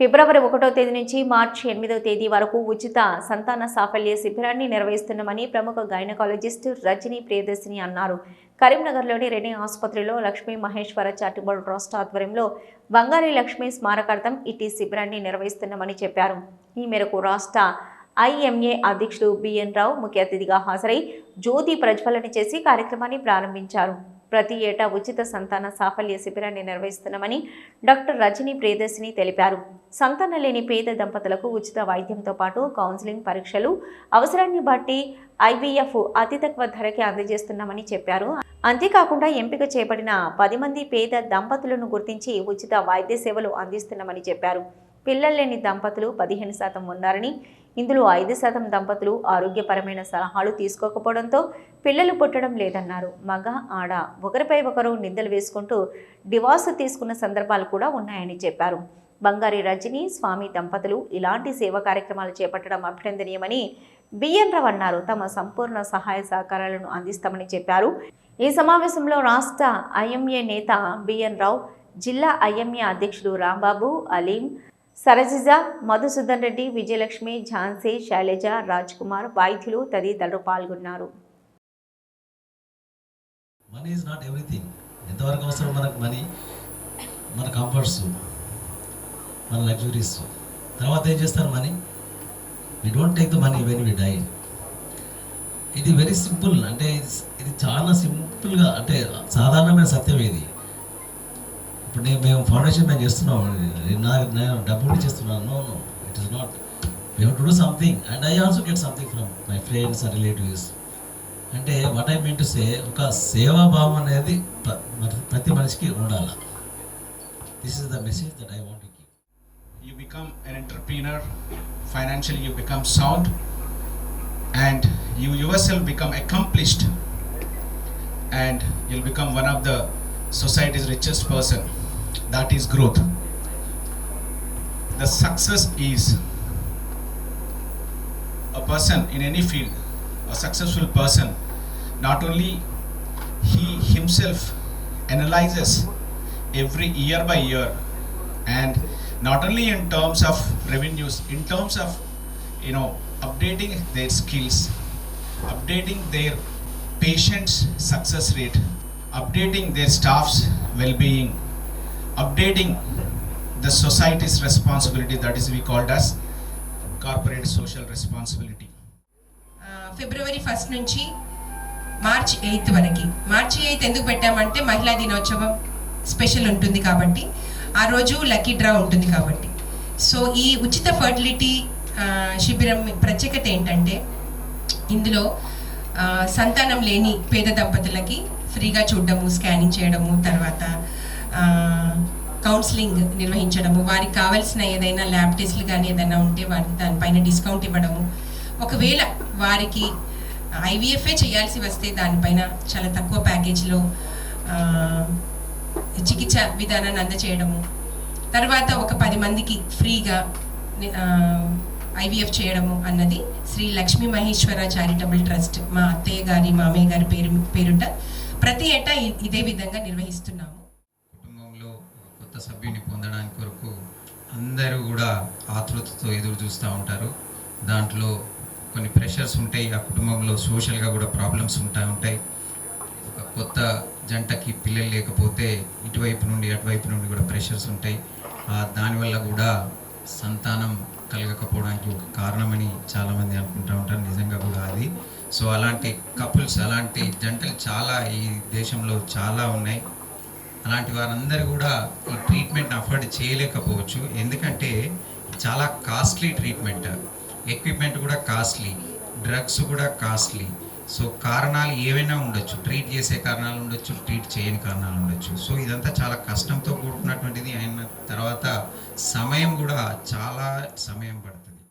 ఫిబ్రవరి ఒకటో తేదీ నుంచి మార్చి ఎనిమిదో తేదీ వరకు ఉచిత సంతాన సాఫల్య శిబిరాన్ని నిర్వహిస్తున్నామని ప్రముఖ గైనకాలజిస్ట్ రజనీ ప్రియదర్శిని అన్నారు. కరీంనగర్లోని రెనీ ఆసుపత్రిలో లక్ష్మీ మహేశ్వర చారిటబుల్ ట్రస్ట్ ఆధ్వర్యంలో బంగారీ లక్ష్మి స్మారకార్థం ఇటీ శిబిరాన్ని నిర్వహిస్తున్నామని చెప్పారు. ఈ మేరకు రాష్ట్ర ఐఎంఏ అధ్యక్షుడు బిఎన్ రావు ముఖ్య అతిథిగా హాజరై జ్యోతి ప్రజ్వలన చేసి కార్యక్రమాన్ని ప్రారంభించారు. ప్రతి ఏటా ఉచిత సంతాన సాఫల్య శిబిరాన్ని నిర్వహిస్తున్నామని డాక్టర్ రజనీ ప్రియదర్శిని తెలిపారు. సంతానం లేని పేద దంపతులకు ఉచిత వైద్యంతో పాటు కౌన్సిలింగ్ పరీక్షలు అవసరాన్ని బట్టి ఐవీఎఫ్ అతి తక్కువ ధరకే అందజేస్తున్నామని చెప్పారు. అంతేకాకుండా ఎంపిక చేయబడిన పది మంది పేద దంపతులను గుర్తించి ఉచిత వైద్య సేవలు అందిస్తున్నామని చెప్పారు. పిల్లలు లేని దంపతులు పదిహేను శాతం ఉన్నారని ఇందులో ఐదు శాతం దంపతులు ఆరోగ్యపరమైన సలహాలు తీసుకోకపోవడంతో పిల్లలు పుట్టడం లేదన్నారు. మగ ఆడ ఒకరిపై ఒకరు నిందలు వేసుకుంటూ డివార్స్ తీసుకున్న సందర్భాలు కూడా ఉన్నాయని చెప్పారు. బంగారి రజని స్వామి దంపతులు ఇలాంటి సేవా కార్యక్రమాలు చేపట్టడం అభినందనీయమని బిఎన్ రావు అన్నారు. తమ సంపూర్ణ సహాయ సహకారాలను అందిస్తామని చెప్పారు. ఈ సమావేశంలో రాష్ట్ర ఐఎంఏ నేత బిఎన్ రావు జిల్లా ఐఎంఏ అధ్యక్షుడు రాంబాబు అలీం సరజిజ మధుసూదన్ రెడ్డి విజయలక్ష్మి ఝాన్సీ శైలజ రాజ్ కుమార్ వైద్యులు తదితరులు పాల్గొన్నారు. మనీ ఇస్ నాట్ ఎవ్రీథింగ్ ఎంతవరకు అవసరం మనకు మనీ మన కంఫర్ట్స్ మన లగ్జరీస్ తర్వాత ఏం చేస్తారు money we don't take the money when we die ఇది వెరీ సింపుల్ అంటే ఇది చాలా సింపుల్గా అంటే సాధారణమైన సత్యం ఇది. నేను మేము ఫౌండేషన్ మేము చేస్తున్నాం. నేను డబ్బులు చేస్తున్నాను. No it is not we to do something and I also get something from my friends and relatives అంటే what I mean to say ఒక సేవాభావం అనేది ప్రతి మనిషికి ఉండాలి. This is the message that I want you become an entrepreneur financial you become sound and you your self become accomplished and you'll become one of the society's richest person that is growth. The success is a person in any field a successful person not only he himself analyzes every year by year and not only in terms of revenues in terms of you know updating their skills updating their patients success rate updating their staff's well-being updating the society's responsibility that is we called as corporate social responsibility February first నుంచి March eighth వరకు. March eighth ఎందుకు పెట్టామంటే మహిళా దినోత్సవం special ఉంటుంది కాబట్టి. ఆ రోజు లక్కీ డ్రా ఉంటుంది కాబట్టి. సో ఈ ఉచిత ఫర్టిలిటీ శిబిరం ప్రత్యేకత ఏంటంటే ఇందులో సంతానం లేని పేద దంపతులకి ఫ్రీగా చూడడము స్కానింగ్ చేయడము తర్వాత కౌన్సిలింగ్ నిర్వహించడము వారికి కావాల్సిన ఏదైనా ల్యాబ్ టెస్ట్లు కానీ ఏదైనా ఉంటే వారికి దానిపైన డిస్కౌంట్ ఇవ్వడము. ఒకవేళ వారికి ఐవీఎఫ్ఏ చేయాల్సి వస్తే దానిపైన చాలా తక్కువ ప్యాకేజీలో చికిత్స విధానాన్ని అందచేయడము. తర్వాత ఒక పది మందికి ఫ్రీగా ఐవీఎఫ్ చేయడము అన్నది శ్రీ లక్ష్మీ మహేశ్వర చారిటబుల్ ట్రస్ట్ మా అత్తయ్య గారి మామయ్య గారి పేరు పేరుట ప్రతి ఏటా ఇదే విధంగా నిర్వహిస్తున్నాము. కొత్త సభ్యుని పొందడానికి కొరకు అందరూ కూడా ఆతృతతో ఎదురు చూస్తూ ఉంటారు. దాంట్లో కొన్ని ప్రెషర్స్ ఉంటాయి. ఆ కుటుంబంలో సోషల్గా కూడా ప్రాబ్లమ్స్ ఉంటా ఉంటాయి. ఒక కొత్త జంటకి పిల్లలు లేకపోతే ఇటువైపు నుండి అటువైపు నుండి కూడా ప్రెషర్స్ ఉంటాయి. దానివల్ల కూడా సంతానం కలగకపోవడానికి ఒక కారణమని చాలామంది అనుకుంటూ ఉంటారు. నిజంగా కూడా అది. సో అలాంటి కపుల్స్ అలాంటి జంటలు చాలా ఈ దేశంలో చాలా ఉన్నాయి. అలాంటి వారందరూ కూడా ఈ ట్రీట్మెంట్ అఫోర్డ్ చేయలేకపోవచ్చు. ఎందుకంటే చాలా కాస్ట్లీ ట్రీట్మెంట్ ఎక్విప్మెంట్ కూడా కాస్ట్లీ డ్రగ్స్ కూడా కాస్ట్లీ సో కారణాలు ఏవైనా ఉండొచ్చు. ట్రీట్ చేసే కారణాలు ఉండొచ్చు ట్రీట్ చేయని కారణాలు ఉండొచ్చు. సో ఇదంతా చాలా కష్టంతో కూడుకున్నటువంటిది. అయిన తర్వాత సమయం కూడా చాలా సమయం పడుతుంది.